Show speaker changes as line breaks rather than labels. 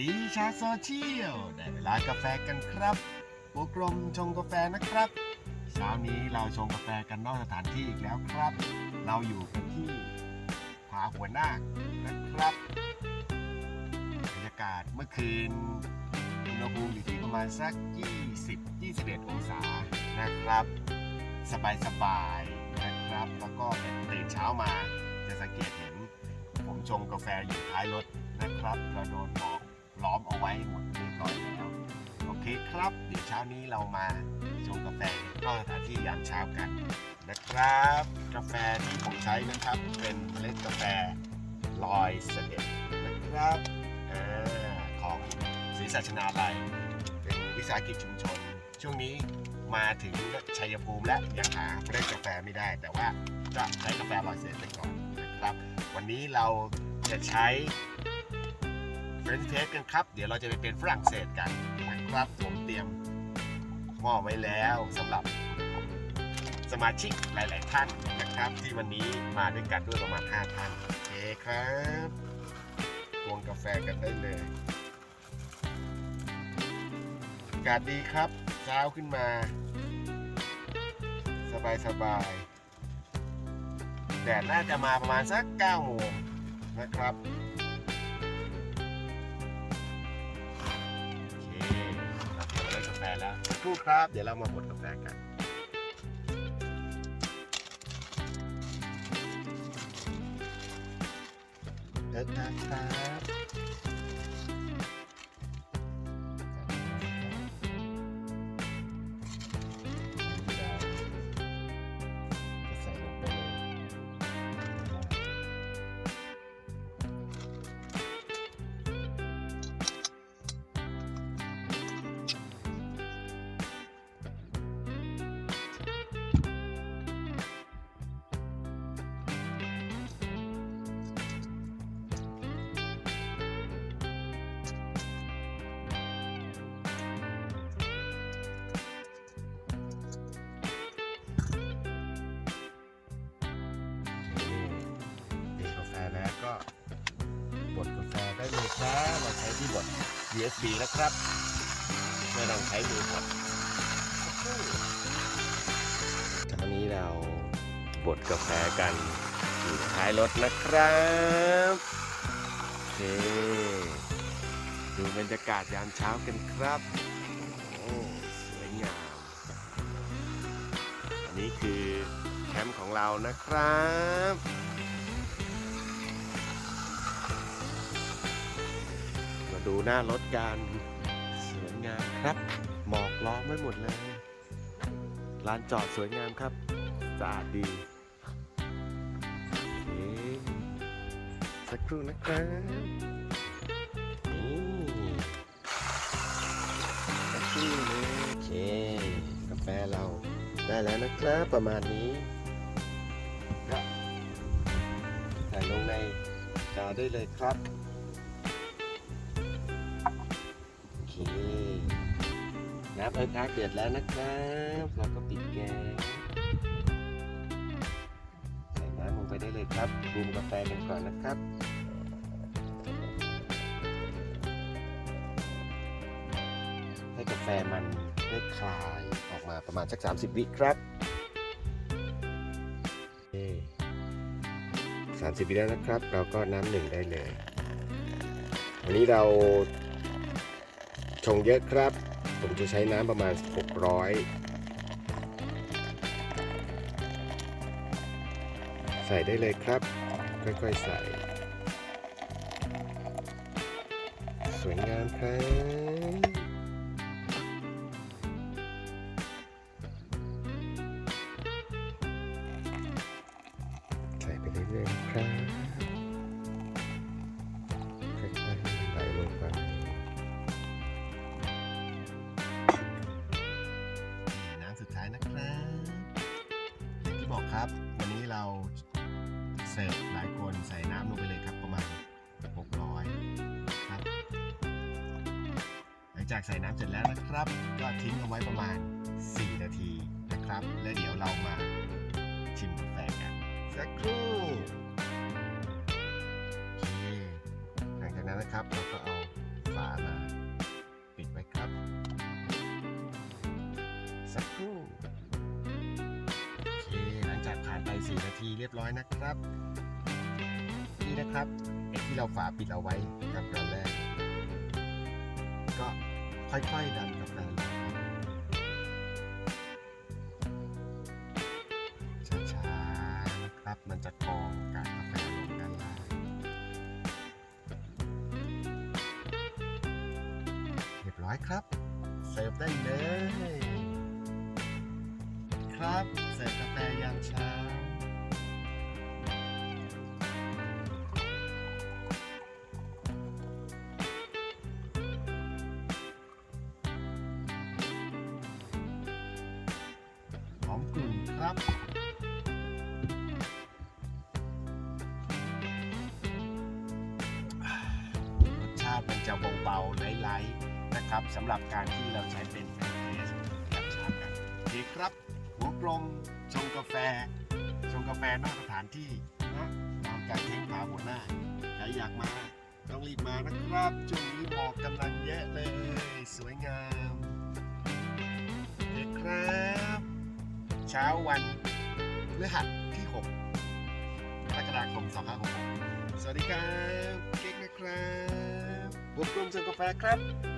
ดีชาโซเชียลได้เวลากาแฟกันครับปูกลมชงกาแฟนะครับ เช้านี้เราชงกาแฟกันนอกสถานที่อีกแล้วครับ เราอยู่กันที่ผาหัวนาคนะครับบรรยากาศเมื่อคืนอุณหภูมิอยู่ที่ประมาณสัก 20-21 องศานะครับ สบายๆนะครับ แล้วก็ตื่นเช้ามาจะสังเกตเห็น ผมชงกาแฟอยู่ท้ายรถนะครับเราโดนหมอก ล้อมเอาไว้หมดเรียบร้อยแล้ว โอเคครับ เดี๋ยวเช้านี้เรามาชงกาแฟนอกสถานที่ยามเช้ากันนะครับ กาแฟที่ผมใช้นะครับเป็นเมล็ดกาแฟลอยเสด็จนะครับอาของศรีสัชนาลัยเป็นวิสาหกิจชุมชน ช่วงนี้มาถึงชัยภูมิและยังหาเมล็ดกาแฟไม่ได้ แต่ว่าจะใช้กาแฟลอยเสด็จไปก่อนนะครับ วันนี้เราจะใช้ เฟรนช์เทสกันครับ เดี๋ยวเราจะไปเป็นฝรั่งเศสกันนะครับผมเตรียมหม้อไว้แล้วสำหรับสมาชิกหลาย ๆ ท่านนะครับ ที่วันนี้มาด้วยกันด้วยประมาณ 5 ท่านโอเคครับตวงกาแฟกันได้เลยอากาศดีครับเช้าขึ้นมา สบายๆแดดน่าจะมาประมาณสัก9โมงนะครับ รู่ครับ เดี๋ยวเรามาบดกาแฟกัน เดินทางครับ บดกาแฟได้เลยครับเราใช้ที่บด USB นะครับ ไม่ต้องใช้มือบดเช้านี้เราบดกาแฟกันอยู่ท้ายรถนะครับโอเคดูบรรยากาศยามเช้ากันครับโอ้สวยงาม อันนี้คือแคมป์ของเรานะครับ ดูหน้ารถกันสวยงามครับ หมอกล้อมไว้หมดเลย ลานจอดสวยงามครับสะอาดดีสักครู่นะครับนี่สักครู่เลยโอเคกาแฟเราได้แล้วนะครับประมาณนี้ใส่ลงในกาได้เลยครับ น้ำเอิร์ธอาร์ตเดือดแล้วนะครับเราก็ปิดแก๊สใส่น้ำลงไปได้เลยครับปรุงกาแฟกันก่อนนะครับให้กาแฟมันได้คลายออกมาประมาณสัก 30 วิครับสามสิบวิแล้วนะครับ เราก็น้ำหนึ่งได้เลย วันนี้เราชงเยอะครับ ผมจะใช้น้ำประมาณ 600 ใส่ได้เลยครับ ค่อยๆใส่ สวยงามครับใส่ไปเรื่อยๆครับ ครับ วันนี้เราเสิร์ฟหลายคนใส่น้ำลงไปเลยครับประมาณ 600 ครับ หลังจากใส่น้ำเสร็จแล้วนะครับ ก็ทิ้งเอาไว้ประมาณ 4 นาทีนะครับ แล้วเดี๋ยวเรามาชิมกาแฟกันสักครู่โอเคหลังจากนั้นนะครับเราก็เอาฝา 4 นาทีเรียบร้อยนะครับ นี่นะครับไอ้ที่เราฝาปิดเอาไว้นะครับตอนแรก ก็ค่อยๆดันกาแฟลงครับช้าๆนะครับมันจะกรองกากาแฟลงด้านล่างเรียบร้อยครับ เสิร์ฟได้เลย ครับ เสิร์ฟกาแฟยามเช้า ครับรสชาติมันจะเบาๆไลท์ๆนะครับสำหรับการที่เราใช้เป็นแฟนเทสแบบชากันโอเคครับ หัวกลมชงกาแฟ ชงกาแฟนอกสถานที่นะตามการเทงพาหัวหน้าใครอยากมาต้องรีบมานะครับช่วงนี้หมอกกำลังเยอะเลย สวยงามโอเคครับ เช้าวันพฤหัสที่ 6 กรกฎาคม 2566 สวัสดีครับ เก๊กนะครับบวกกลมชงกาแฟครับ